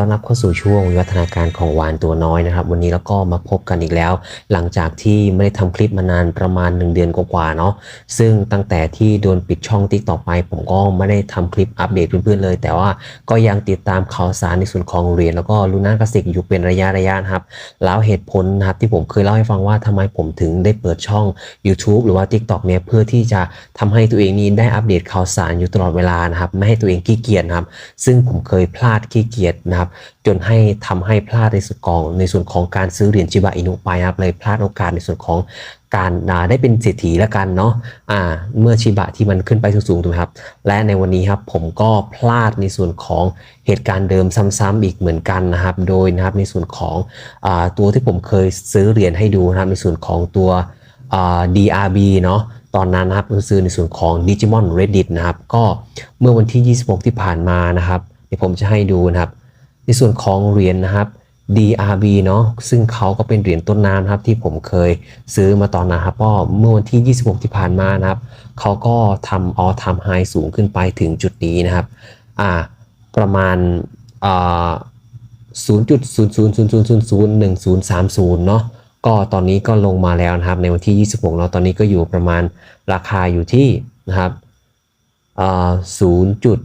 ต้อนรับเข้าสู่ช่วงวิวัฒนาการของวานตัวน้อยนะครับ วันนี้แล้วก็มาพบกันอีกแล้ว หลังจากที่ไม่ได้ทำคลิปมานานประมาณ 1 เดือนกว่าๆเนาะซึ่งตั้งแต่ที่โดนปิดช่องติ๊กต่อไป ผมก็ไม่ได้ทำคลิปอัปเดตเพื่อนๆเลย แต่ว่าก็ยังติดตามข่าวสารในส่วนของเรียน แล้วก็ลูน่ากสิกอยู่เป็นระยะระยะนะครับแล้วเหตุผลนะครับที่ผมเคยเล่าให้ฟังว่าทำไมผมถึงได้เปิดช่อง YouTube หรือว่า TikTok เนี่ยเพื่อที่จะทำให้ตัวเองนี้ได้อัปเดตข่าวสารอยู่ตลอดเวลานะครับไม่ให้ตัวเองขี้เกียจครับซึ่งผมเคยพลาดขี้เกียจนะครับจนให้ทำให้พลาดในส่วนของในส่วนของการซื้อเหรียญชิบะอินุไปนะครับเลยพลาดโอกาสในส่วนของการได้เป็นเศรษฐีแล้วกันเนาะอ่า เมื่อชิบะที่มันขึ้นไปสูงๆถูกไหมครับ และในวันนี้ครับผมก็พลาดในส่วนของเหตุการณ์เดิมซ้ำๆอีกเหมือนกันนะครับ โดยนะครับในส่วนของอาตัวที่ผมเคยซื้อเหรียญให้ดูนะครับในส่วนของตัวอ่า DRB เนาะตอนนั้นนะครับก็ซื้อในส่วนของ Digimon Reddit นะครับ ก็เมื่อวันที่ 26 ที่ผ่านมานะครับเดี๋ยวผมจะให้ดูนะครับ ในส่วนของเหรียญนะครับ DRB เนาะซึ่งเขาก็เป็นเหรียญต้นน้ำนะครับที่ผมเคยซื้อมาตอนนั้นครับก็เมื่อวันที่ 26 ที่ผ่านมานะครับเขาก็ทำออทำไฮสูงขึ้นไปถึงจุดนี้นะครับอ่าประมาณอ่า0.000001030เนาะก็ตอนนี้ก็ลงมาแล้วนะครับในวันที่ 26เนาะตอนนี้ก็อยู่ประมาณราคาอยู่ที่นะครับศูนย์จุด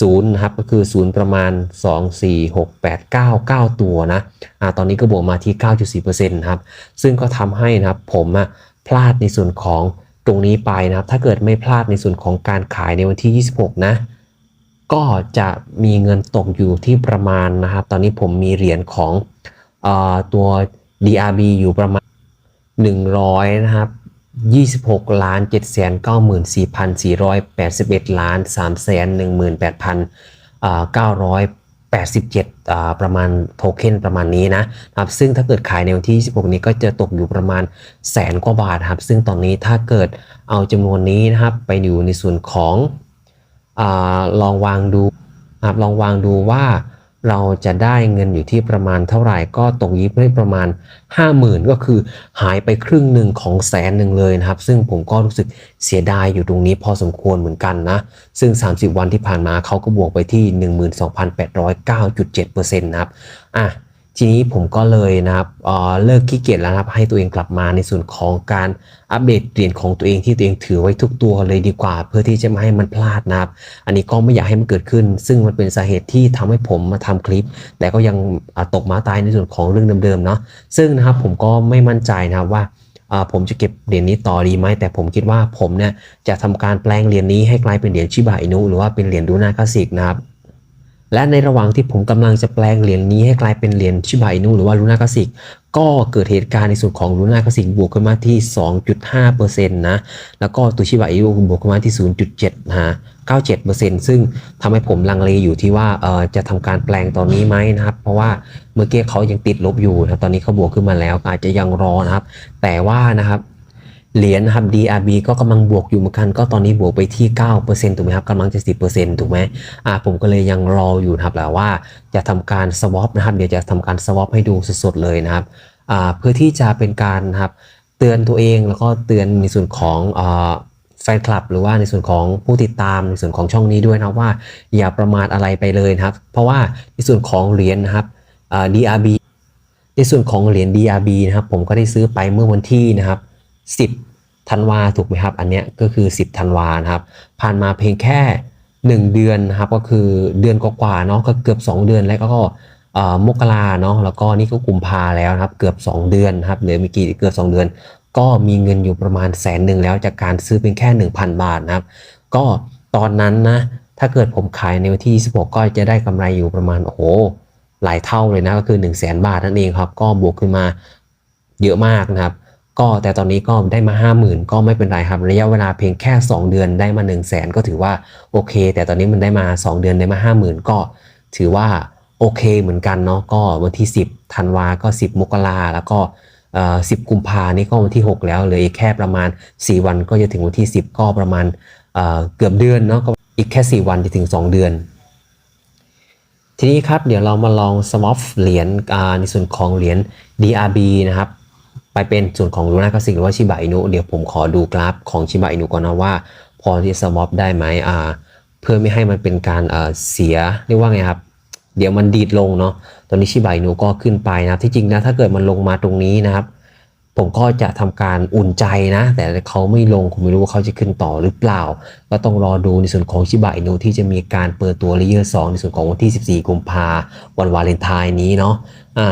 ศูนย์นะครับก็คือศูนย์ประมาณ 2 4 6 8 9 9 ตัวนะอ่าตอนนี้ก็บวกมาที่ 9.4%นะครับซึ่งก็ทำให้นะครับผมอะพลาดในส่วนของตรงนี้ไปนะครับ ถ้าเกิดไม่พลาดในส่วนของการขายในวันที่ 26 นะ ก็จะมีเงินตกอยู่ที่ประมาณนะครับ ตอนนี้ผมมีเหรียญของอตัว DRB อยู่ประมาณ 100 นะครับ 26ล้าน7แสน94,481ล้าน3แสน18,987อ่าประมาณโทเค็นประมาณนี้นะครับซึ่งถ้าเกิดขายในวันที่ 26 นี้ก็จะตกอยู่ประมาณแสนกว่าบาทครับ ซึ่งตอนนี้ถ้าเกิดเอาจำนวนนี้นะครับไปอยู่ในส่วนของอลองวางดูครับลองวางดูว่า เราจะได้เงินอยู่ที่ประมาณเท่าไหร่ก็ตกยิบได้ประมาณ 50,000 ก็คือหายไปครึ่งหนึ่งของแสนหนึ่งเลยนะครับ ซึ่งผมก็รู้สึกเสียดายอยู่ตรงนี้พอสมควรเหมือนกันนะ ซึ่ง 30 วันที่ผ่านมาเขาก็บวกไปที่ 12,809.7%นะครับอะ ทีนี้ผมก็เลยนะครับเเลิกขี้เกียจแล้วนะครับ ให้ตัวเองกลับมาในส่วนของการอัปเดตเหรียญของตัวเองที่ตัวเองถือไว้ทุกตัวเลยดีกว่า เพื่อที่จะไม่ให้มันพลาดนะครับ อันนี้ก็ไม่อยากให้มันเกิดขึ้น ซึ่งมันเป็นสาเหตุที่ทำให้ผมมาทำคลิป แต่ก็ยังตกม้าตายในส่วนของเรื่องเดิมๆเนาะซึ่งนะครับผมก็ไม่มั่นใจนะครับว่าผมจะเก็บเหรียญนี้ต่อดีไหมแต่ผมคิดว่าผมเนี่ยจะทำการแปลงเหรียญนี้ให้กลายเป็นเหรียญชิบะอินุหรือว่าเป็นเหรียญดูนาคาสิกนะครับ และในระหว่างที่ผมกำลังจะแปลงเหรียญนี้ให้กลายเป็นเหรียญชิบะอินุหรือว่าลูน่าคลาสิกก็เกิดเหตุการณ์ในส่วนของลูน่าคลาสิกบวกขึ้นมาที่ 2.5%นะแล้วก็ตัวชิบะอินุบวกขึ้นมาที่ 0.7นะ97%ซึ่งทำให้ผมลังเลอยู่ที่ว่าเออจะทำการแปลงตอนนี้ไหมนะครับ เพราะว่าเมื่อกี้เขายังติดลบอยู่นะตอนนี้เขาบวกขึ้นมาแล้วอาจจะยังรอนะครับ แต่ว่านะครับ เหรียญนะครับ DRB ก็กำลังบวกอยู่เหมือนกัน ก็ตอนนี้บวกไปที่ 9%ถูกไหมครับกำลังจะ 10%ถูกไหมอ่าผมก็เลยยังรออยู่นะครับแหละว่าจะทำการ swap นะครับ เดี๋ยวจะทำการ swap ให้ดูสดๆเลยนะครับอ่าเพื่อที่จะเป็นการนะครับเตือนตัวเองแล้วก็เตือนในส่วนของอ่าแฟนคลับหรือว่าในส่วนของผู้ติดตามในส่วนของช่องนี้ด้วยนะว่า อย่าประมาทอะไรไปเลยนะครับ เพราะว่าในส่วนของเหรียญนะครับ DRB ในส่วนของเหรียญ DRB นะครับผมก็ได้ซื้อไปเมื่อวันที่นะครับ 10 ธันวาถูกไหมครับ อันเนี้ยก็คือ 10ธันวานะครับ ผ่านมาเพียงแค่ 1 เดือนนะครับ ก็คือเดือนกว่าๆเนาะก็เกือบ 2 เดือนแล้วก็มกราเนาะแล้วก็นี่ก็กุมภาแล้วนะครับ เกือบ 2 เดือนนะครับเหลือม่กี่เกือบ 2 เดือน ก็มีเงินอยู่ประมาณแสนหนึ่งแล้วจากการซื้อเพียงแค่ 1,000 บาทนะครับ ก็ตอนนั้นนะถ้าเกิดผมขายในวันที่ 26 ก็จะได้กำไรอยู่ประมาณโอ้โหหลายเท่าเลยนะก็คือ 1 0 0 0 0แบาทนั่นเองครับ ก็บวกขึ้นมาเยอะมากนะครับ ก็แต่ตอนนี้ก็ได้มา 50,000 ก็ไม่เป็นไรครับ ระยะเวลาเพียงแค่ 2 เดือนได้มา 1 0 0 0 0แสนก็ถือว่าโอเค แต่ตอนนี้มันได้มา 2 เดือนได้มา 50,000 ก็ถือว่าโอเคเหมือนกันเนาะก็วันที่ 10ธันวาก็ 10 มกราแล้วก็เอ่อ10กุมภานี่ก็วันที่ 6 แล้วเหลืออีกแค่ประมาณ 4 วันก็จะถึงวันที่ 10 ก็ประมาณเเกือบเดือนเนาะก็อีกแค่ 4 วันจะถึง 2 เดือน ทีนี้ครับเดี๋ยวเรามาลอง swap เหรียญในส่วนของเหรียญ DRB นะครับ ไปเป็นส่วนของลูน่าคลาสสิกหรือว่าชิบะอินุเดี๋ยวผมขอดูกราฟของชิบะอินุก่อนนะว่า พอที่ swap ได้ไหมอ่าเพื่อไม่ให้มันเป็นการเสียเรียกว่าไงครับ เดี๋ยวมันดีดลงเนาะตอนนี้ชิบายนูก็ขึ้นไปนะที่จริงนะถ้าเกิดมันลงมาตรงนี้นะครับ ผมก็จะทำการอุ่นใจนะ แต่เขาไม่ลงผมไม่รู้ว่าเขาจะขึ้นต่อหรือเปล่า ก็ต้องรอดูในส่วนของชิบะอินุที่จะมีการเปิดตัวเลเยอร์2ในส่วนของวันที่ 14 กุมภาวันวาเลนไทน์นี้เนาะ อ่า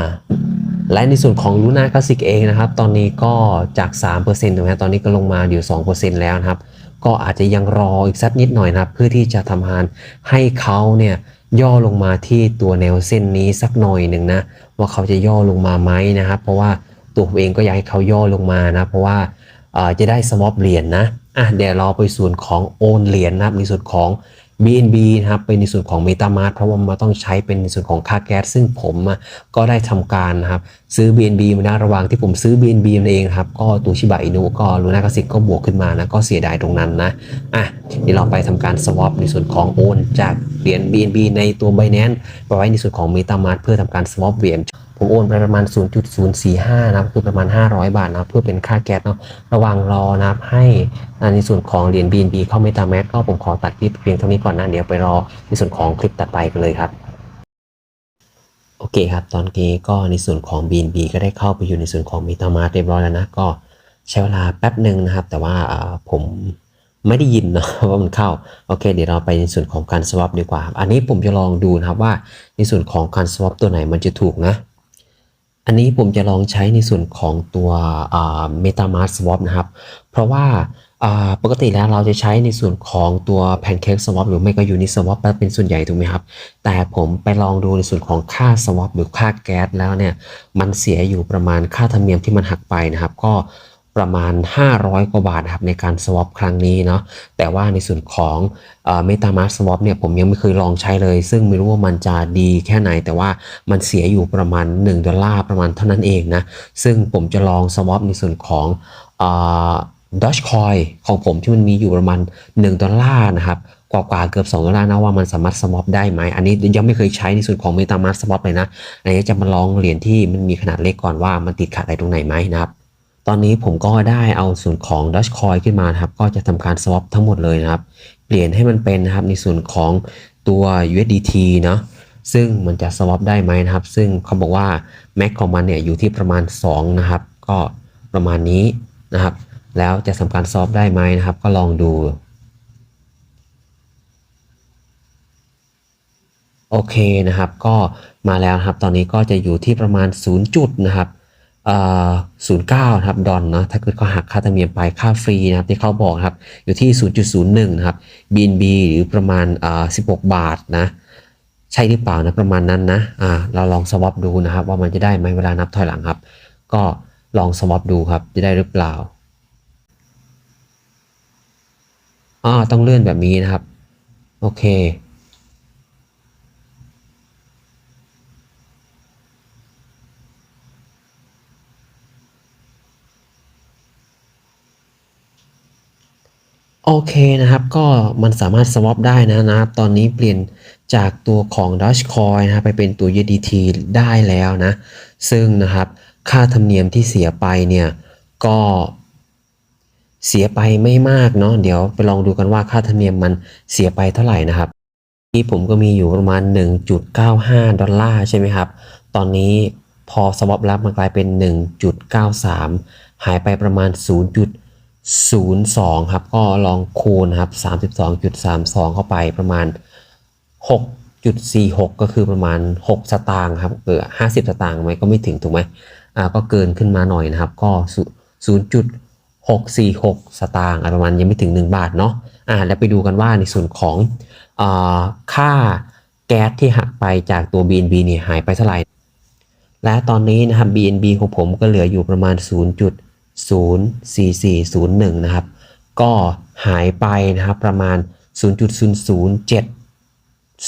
และในส่วนของลูน่าคลาสสิกเองนะครับ ตอนนี้ก็จาก 3%ถูกไหมตอนนี้ก็ลงมาอยู่ 2%แล้วนะครับ ก็อาจจะยังรออีกสักนิดหน่อยนะครับ เพื่อที่จะทำงานให้เขาเนี่ยย่อลงมาที่ตัวแนวเส้นนี้สักหน่อยหนึ่งนะ ว่าเขาจะย่อลงมาไหมนะครับ เพราะว่าตัวผมเองก็อยากให้เขาย่อลงมานะ เพราะว่าจะได้สวอปเหรียญนะอะเดี๋ยวเราไปส่วนของโอนเหรียญนะครับในส่วนของ BNB นะครับเป็นในส่วนของ MetaMask เพราะว่ามันต้องใช้เป็นในส่วนของค่าแก๊ส ซึ่งผมก็ได้ทำการนะครับซื้อ BNB มานะระหว่างที่ผมซื้อ BNB มันเองครับก็ตัวชิบะอินุก็ลูน่ากสิกก็บวกขึ้นมานะก็เสียดายตรงนั้นนะอะเดี๋ยวเราไปทำการ swap ในส่วนของโอน จากเหรียญ BNB ในตัว Binance ไปไว้ในส่วนของ MetaMask เพื่อทำการ swap เหรียญ ผมโอนไปประมาณ 0.045 นะครับคือประมาณ 500 บาทนะเพื่อเป็นค่าแก๊สเนาะระหว่างรอนะครับให้ในส่วนของเหรียญ BNB เข้า MetaMask ก็ผมขอตัดคลิปเพียงเท่านี้ก่อนนะเดี๋ยวไปรอในส่วนของคลิปตัดไปกันเลยครับโอเคครับตอนนี้ก็ในส่วนของ BNB ก็ได้เข้าไปอยู่ในส่วนของ MetaMask เรียบร้อยแล้วนะก็ใช้เวลาแป๊บหนึ่งนะครับ แต่ว่าผมไม่ได้ยินเนาะว่ามันเข้าโอเค เดี๋ยวเราไปในส่วนของการ swap ดีกว่าครับอันนี้ผมจะลองดูนะครับว่าในส่วนของการ swap ตัวไหนมันจะถูกนะ อันนี้ผมจะลองใช้ในส่วนของตัวอ่า MetaMask Swap นะครับ เพราะว่าอ่าปกติแล้วเราจะใช้ในส่วนของตัว Pancake Swap หรือไม่ก็ Uniswap เป็นส่วนใหญ่ถูกไหมครับ แต่ผมไปลองดูในส่วนของค่า Swap หรือค่าแก๊สแล้วเนี่ย มันเสียอยู่ประมาณค่าธรรมเนียมที่มันหักไปนะครับ ก็ ประมาณ 500 กว่าบาทนะครับในการ swap ครั้งนี้เนาะแต่ว่าในส่วนของเอ่อ MetaMask Swap เนี่ยผมยังไม่เคยลองใช้เลย ซึ่งไม่รู้ว่ามันจะดีแค่ไหน แต่ว่ามันเสียอยู่ประมาณ 1 ดอลลาร์ประมาณเท่านั้นเองนะ ซึ่งผมจะลอง swap ในส่วนของเอ่อ Dogecoin ของผมที่มันมีอยู่ประมาณ 1 ดอลลาร์นะครับกว่าๆเกือบ 2 ดอลลาร์นะว่ามันสามารถ swap ได้ไหม อันนี้ยังไม่เคยใช้ในส่วนของ MetaMask Swap เลยนะ อันนี้จะมาลองเหรียญที่มันมีขนาดเล็กก่อนว่ามันติดขัดอะไรตรงไหนไหมนะครับ ตอนนี้ผมก็ได้เอาส่วนของ Dogecoin ขึ้นมาครับ ก็จะทำการ swap ทั้งหมดเลยนะครับ เปลี่ยนให้มันเป็นนะครับในส่วนของตัว USDT เนาะซึ่งมันจะ swap ได้ไหมนะครับ ซึ่งเขาบอกว่า max ของมันเนี่ยอยู่ที่ประมาณ 2 นะครับ ก็ประมาณนี้นะครับ แล้วจะทำการ swap ได้ไหมนะครับ ก็ลองดู โอเคนะครับ ก็มาแล้วครับ ตอนนี้ก็จะอยู่ที่ประมาณ 0 จุดนะครับ 09นะครับดอลเนะถ้าเกิดเขาหักค่าธรรมเนียมไปค่าฟรีนะครับที่เขาบอกครับอยู่ที่ 0.01นะครับ BNB หรือประมาณ16 บาทนะใช่หรือเปล่านะประมาณนั้นนะอ่าเราลองสวอปดูนะครับว่ามันจะได้ไหมเวลานับถอยหลังครับ ก็ลองสวอปดูครับจะได้หรือเปล่าอ่าต้องเลื่อนแบบนี้นะครับ โอเค โอเคนะครับ ก็มันสามารถ swap ได้นะนะครับตอนนี้เปลี่ยนจากตัวของ Dogecoin นะครับไปเป็นตัว USDT ได้แล้วนะ ซึ่งนะครับ ค่าธรรมเนียมที่เสียไปเนี่ย ก็เสียไปไม่มากเนาะ เดี๋ยวไปลองดูกันว่าค่าธรรมเนียมมันเสียไปเท่าไหร่นะครับนี่ผมก็มีอยู่ประมาณ 1.95 ดอลลาร์ใช่ไหมครับ ตอนนี้พอ swap แล้วมันกลายเป็น 1.93 หายไปประมาณ 0.02 ครับ ก็ลองคูณครับ 32.32 เข้าไปประมาณ 6.46 ก็คือประมาณ 6 สตางค์ครับเออ50 สตางค์ไหมก็ไม่ถึงถูกไหมอ่าก็เกินขึ้นมาหน่อยนะครับ ก็ 0.646 สตางค์ประมาณยังไม่ถึง 1 บาทเนาะอ่าแล้วไปดูกันว่าในส่วนของอ่าค่าแก๊สที่หักไปจากตัว BNB เนี่ยหายไปเท่าไหร่และตอนนี้นะครับ BNB ของผมก็เหลืออยู่ประมาณ 04401 นะครับ ก็หายไปนะครับประมาณ 0.007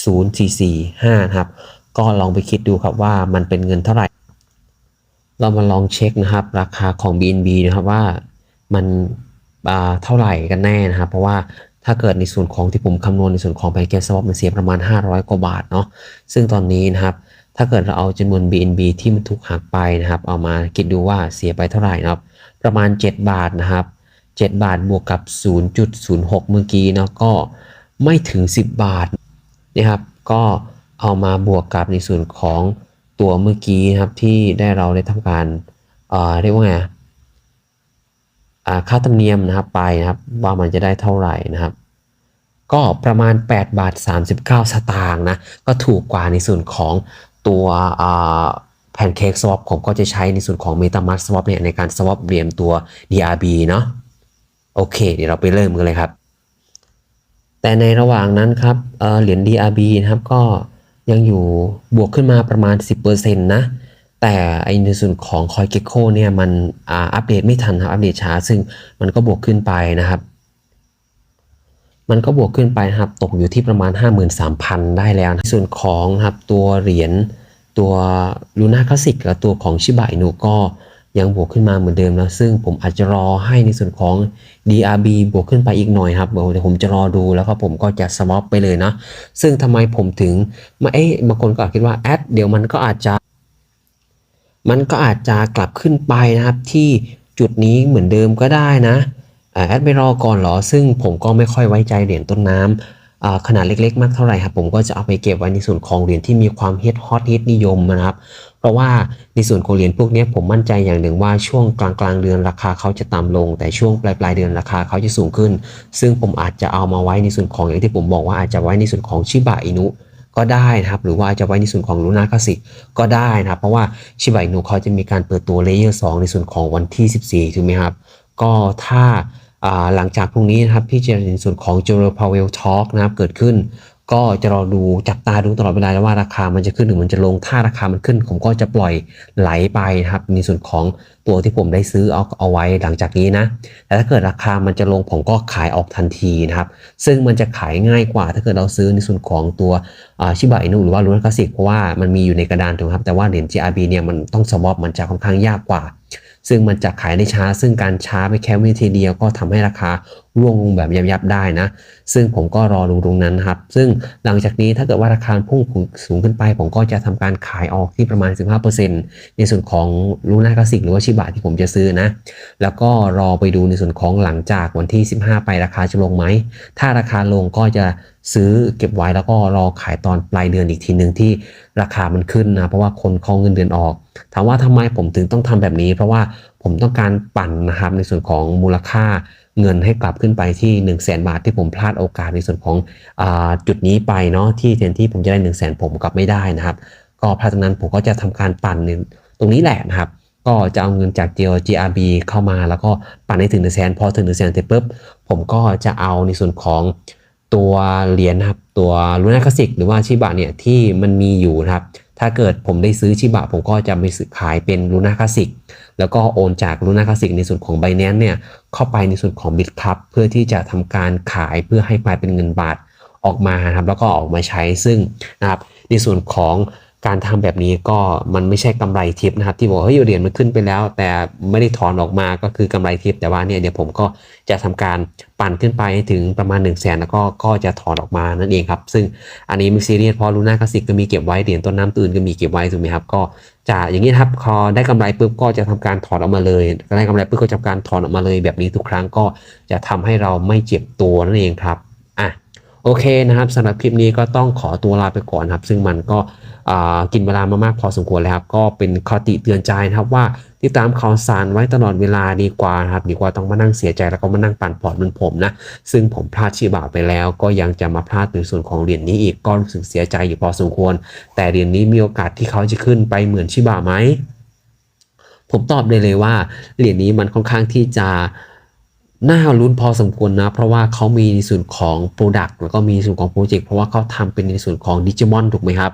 0445นะครับ ก็ลองไปคิดดูครับว่ามันเป็นเงินเท่าไหร่ เรามาลองเช็คนะครับ ราคาของ BNB นะครับว่ามันอ่าเท่าไหร่กันแน่นะครับ เพราะว่าถ้าเกิดในส่วนของที่ผมคำนวณในส่วนของ p a n c a k e Swap มันเสียประมาณ 500 กว่าบาทเนาะซึ่งตอนนี้นะครับ ถ้าเกิดเราเอาจำนวน BNB ที่มันถูกหักไปนะครับ เอามาคิดดูว่าเสียไปเท่าไหร่นะครับ ประมาณ 7 บาทนะครับ 7 บาทบวกกับ 0.06 เมื่อกี้เนาะก็ไม่ถึง 10 บาทนะครับ ก็เอามาบวกกับในส่วนของตัวเมื่อกี้นะครับที่ได้เราได้ทำการเอ่อเรียกว่าไงอ่าค่าธรรมเนียมนะครับไปนะครับว่ามันจะได้เท่าไหร่นะครับ ก็ประมาณ 8 บาท 39 สตางค์นะก็ถูกกว่าในส่วนของตัว แพนเค้กสวอปผมก็จะใช้ในส่วนของ MetaMask Swap เนี่ยในการสวอปเหรียญตัว DRB เนาะโอเค เดี๋ยวเราไปเริ่มกันเลยครับ แต่ในระหว่างนั้นครับเออเหรียญ DRB นะครับก็ยังอยู่บวกขึ้นมาประมาณ 10%นะแต่ไอในส่วนของ CoinGecko เนี่ยมันอ่าอัปเดตไม่ทันครับอัปเดตช้า ซึ่งมันก็บวกขึ้นไปนะครับ มันก็บวกขึ้นไปนครับตกอยู่ที่ประมาณ 53,000 ได้แล้วในส่วนของครับตัวเหรียญ ตัวลูน่าคลาสสิกกับตัวของชิบะอินุก็ยังบวกขึ้นมาเหมือนเดิมนะซึ่งผมอาจจะรอให้ในส่วนของ DRB บวกขึ้นไปอีกหน่อยครับเดี๋ยวผมจะรอดูแล้วก็ผมก็จะสวอปไปเลยนะ ซึ่งทำไมผมถึงมาเอ๊ะบางคนก็อาจคิดว่าแอดเดี๋ยวมันก็อาจจะ มันก็อาจจะกลับขึ้นไปนะครับที่จุดนี้เหมือนเดิมก็ได้นะแอดไปรอก่อนหรอ ซึ่งผมก็ไม่ค่อยไว้ใจเหรียญต้นน้ำอ่า ขนาดเล็กๆ มากเท่าไหร่ครับผมก็จะเอาไปเก็บไว้ในส่วนของเหรียญที่มีความฮิตฮอตฮิตนิยมนะครับ เพราะว่าในส่วนของเหรียญพวกนี้ผมมั่นใจอย่างหนึ่งว่าช่วงกลางกลางเดือนราคาเขาจะต่ำลง แต่ช่วงปลายปลายเดือนราคาเขาจะสูงขึ้น ซึ่งผมอาจจะเอามาไว้ในส่วนของอย่างที่ผมบอกว่าอาจจะไว้ในส่วนของชิบะอินุก็ได้นะครับหรือว่าจะไว้ในส่วนของลูน่าคลาสิกก็ได้นะครับ เพราะว่าชิบะอินุเขาจะมีการเปิดตัวเลเยอร์2ในส่วนของวันที่ 14ถูกไหมครับก็ถ้า หลังจากพรุ่งนี้นะครับที่จะเห็นส่วนของ j e r o p o w e l l Talk นะครับเกิดขึ้น ก็จะรอดูจับตาดูตลอดเวลาแล้วว่าราคามันจะขึ้นหรือมันจะลงถ้าราคามันขึ้น ผมก็จะปล่อยไหลไปนะครับในส่วนของตัวที่ผมได้ซื้อเอาเอาไว้หลังจากนี้นะแต่ถ้าเกิดราคามันจะลงผมก็ขายออกทันทีนะครับซึ่งมันจะขายง่ายกว่า ถ้าเกิดเราซื้อในส่วนของตัวชิบะอินุหรือว่าลูน่าคลาสสิกเพราะว่ามันมีอยู่ในกระดานถูกครับแต่ว่าเหรียญ GRB เนี่ยมันต้องสวอปมันจะค่อนข้างยากกว่า ซึ่งมันจะขายได้ช้า ซึ่งการช้าไปแค่วินาทีเดียวก็ทำให้ราคา ร่วงลงแบบยับๆได้นะ ซึ่งผมก็รอดูตรงนั้นนะครับ ซึ่งหลังจากนี้ถ้าเกิดว่าราคาพุ่งสูงขึ้นไป ผมก็จะทำการขายออกที่ประมาณ 15%ในส่วนของลูน่าคลาสสิกหรือว่าชิบะที่ผมจะซื้อนะ แล้วก็รอไปดูในส่วนของหลังจากวันที่ 15 ไปราคาจะลงไหม ถ้าราคาลงก็จะซื้อเก็บไว้แล้วก็รอขายตอนปลายเดือนอีกทีหนึ่งที่ราคามันขึ้นนะ เพราะว่าคนเขาเงินเดือนออก ถามว่าทำไมผมถึงต้องทำแบบนี้ เพราะว่าผมต้องการปั่นนะครับในส่วนของมูลค่า เงินให้กลับขึ้นไปที่ 1 0 0 0 0แบาทที่ผมพลาดโอกาสในส่วนของอจุดนี้ไปเนาะที่แทนที่ผมจะได้ 1 0 0 0 0แผมกลับไม่ได้นะครับ ก็พราะฉะนั้นผมก็จะทำการปั่นตรงนี้แหละนะครับ ก็จะเอาเงินจาก GRB เข้ามาแล้วก็ปั่นให้ถึง1 0 0 0 0แสนพอถึง1 0 0 0 0แสนเสร็จปุ๊บผมก็จะเอาในส่วนของตัวเหรียญนะครับตัวลูน่าคลาสิกหรือว่าชิบะเนี่ยที่มันมีอยู่นะครับถ้าเกิดผมได้ซื้อชิบะผมก็จะไปซื้อขายเป็นลูน่าคลาสิก แล้วก็โอนจากลูน่าคลาสสิกในส่วนของไบแนนเนี่ยเข้าไปในส่วนของบิตครับเพื่อที่จะทำการขายเพื่อให้กลายเป็นเงินบาทออกมาครับแล้วก็ออกมาใช้ซึ่งนะครับในส่วนของ การทำแบบนี้ก็มันไม่ใช่กำไรทิปนะครับที่บอกเฮ้ยเหรียญมันขึ้นไปแล้ว แต่ไม่ได้ถอนออกมาก็คือกำไรทิปแต่ว่าเนี่ยเดี๋ยวผมก็จะทำการปั่นขึ้นไปถึงประมาณ1นึ่งแสนแล้วก็ก็จะถอนออกมานั่นเองครับ ซึ่งอันนี้ม่ซีเรียสพราะลูน่าคลาสสิกก็มีเก็บไว้เหรียญต้นน้ำตื่นก็มีเก็บไว้ถูกไหมครับก็จะอย่างนี้ครับพอได้กำไรปุ๊บก็จะทำการถอนออกมาเลยได้กำไรปุ๊บก็จะทำการถอนออกมาเลย แบบนี้ทุกครั้งก็จะทำให้เราไม่เจ็บตัวนั่นเองครับอะโอเคนะครับสำหรับคลิปนี้ก็ต้องขอตัวลาไปก่อนครับ ซึ่งมันก็ กินเวลามามากพอสมควรแล้วครับก็เป็นคติเตือนใจนะครับว่าติดตามข่าวสารไว้ตลอดเวลาดีกว่านะครับดีกว่าต้องมานั่งเสียใจแล้วก็มานั่งปั่นพอร์ตเหมือนผมนะซึ่งผมพลาดชีบะไปแล้ว ก็ยังจะมาพลาดในส่วนของเหรียญนี้อีกก็รู้สึกเสียใจอยู่พอสมควร แต่เหรียญนี้มีโอกาสที่เขาจะขึ้นไปเหมือนชิบะไหมผมตอบได้เลยว่าเหรียญนี้มันค่อนข้างที่จะ น่าลุ้นพอสมควรนะ เพราะว่าเขามีในส่วนของ Product แล้วก็มีส่วนของโปรเจกต์เพราะว่าเขาทำเป็นในส่วนของดิจิมอนถูกไหมครับ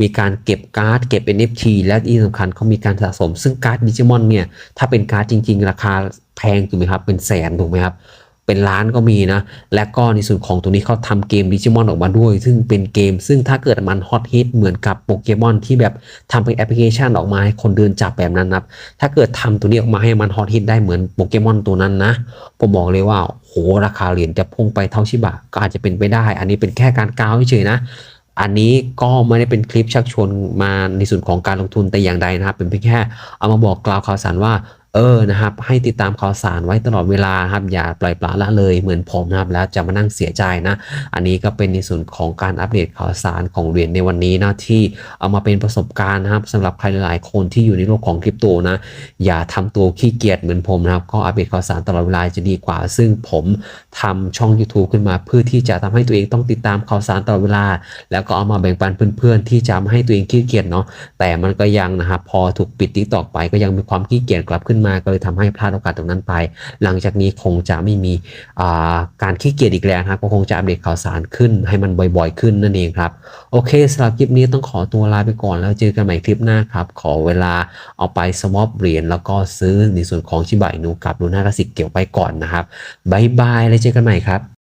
มีการเก็บการ์ดเก็บ NFT และที่สำคัญเขามีการสะสม ซึ่งการ์ดดิจิมอนเนี่ย ถ้าเป็นการ์ดจริง ๆ ราคาแพงถูกไหมครับ เป็นแสนถูกไหมครับ เป็นล้านก็มีนะ และก็ในส่วนของตัวนี้เขาทำเกมดิจิมอนออกมาด้วย ซึ่งเป็นเกม ซึ่งถ้าเกิดมันฮอตฮิตเหมือนกับโปเกมอนที่แบบทำเป็นแอปพลิเคชันออกมาให้คนเดินจับแบบนั้นนะถ้าเกิดทำตัวนี้ออกมาให้มันฮอตฮิตได้เหมือนโปเกมอนตัวนั้นนะ ผมบอกเลยว่าโหราคาเหรียญจะพุ่งไปเท่าชิบะก็อาจจะเป็นไปได้ อันนี้เป็นแค่การกล่าวเฉยๆนะอันนี้ก็ไม่ได้เป็นคลิปชักชวนมาในส่วนของการลงทุนแต่อย่างใดนะครับ เป็นเพียงแค่เอามาบอกกล่าวข่าวสารว่า เออนะครับ ให้ติดตามข่าวสารไว้ตลอดเวลาครับ อย่าปล่อยปละละเลยเหมือนผมนะครับ แล้วจะมานั่งเสียใจนะ อันนี้ก็เป็นในส่วนของการอัปเดตข่าวสารของเหรียญในวันนี้นะที่เอามาเป็นประสบการณ์นะครับสำหรับใครหลายๆ คนที่อยู่ในโลกของคริปโตนะ อย่าทำตัวขี้เกียจเหมือนผมนะครับ ก็อัปเดตข่าวสารตลอดเวลาจะดีกว่า ซึ่งผมทำช่อง YouTube ขึ้นมา เพื่อที่จะทำให้ตัวเองต้องติดตามข่าวสารตลอดเวลา แล้วก็เอามาแบ่งปันเพื่อนๆ ที่จะไม่ให้ตัวเองขี้เกียจเนาะแต่มันก็ยังนะครับพอถูกปิดติ๊กตอกไปก็ยังมีความขี้เกียจกลับขึ้นมาก็เลยทำให้พลาดโอกาสตรงนั้นไป หลังจากนี้คงจะไม่มีาการขี้เกียจอีกแล้วนะครับก็คงจะอัปเดตข่าวสารขึ้นให้มันบ่อย ๆ ขึ้นนั่นเองครับโอเคสำหรับคลิปนี้ต้องขอตัวลาไปก่อนแล้วเจอกันใหม่คลิปหน้าครับ ขอเวลาเอาไปสวอปเหรียญแล้วก็ซื้อในส่วนของชิบายนูกับลูน่ากสิกเก็บไว้ก่อนนะครับบายบายแล้วเจอกันใหม่ครับ